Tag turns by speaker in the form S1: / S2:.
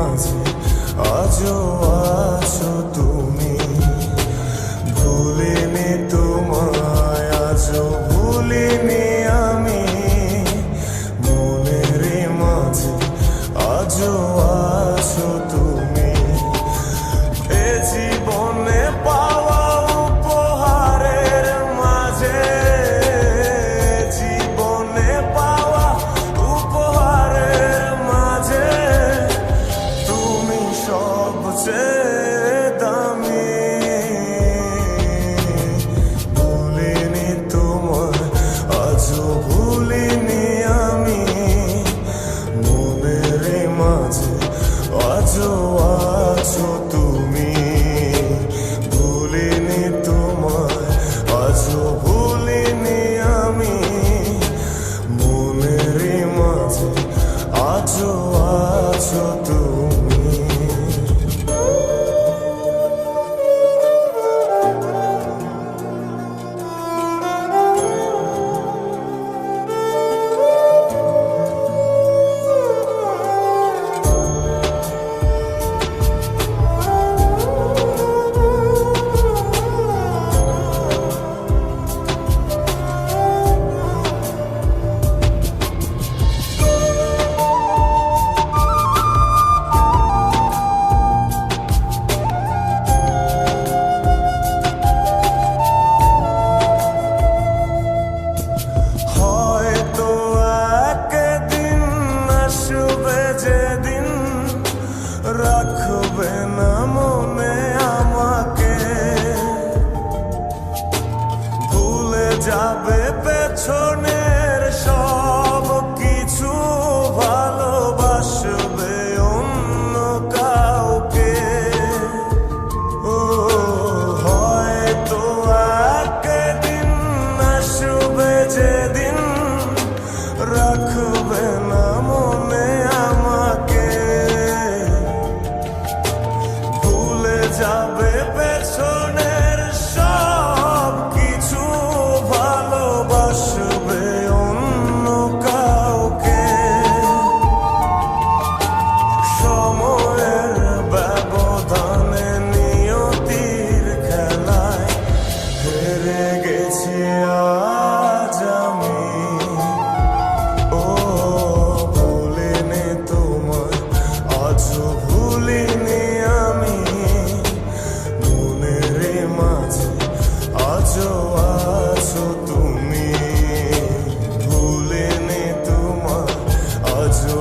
S1: মাঝে আজও আছো। So. যাবে পেছনের সব কিছু ভালোবাসবে অন্য কাউকে। সময়ের ব্যবধানে নিয়তির খেলায় হেরে গেছি আজও আছো তুমি ভুলেনে তোমার আজও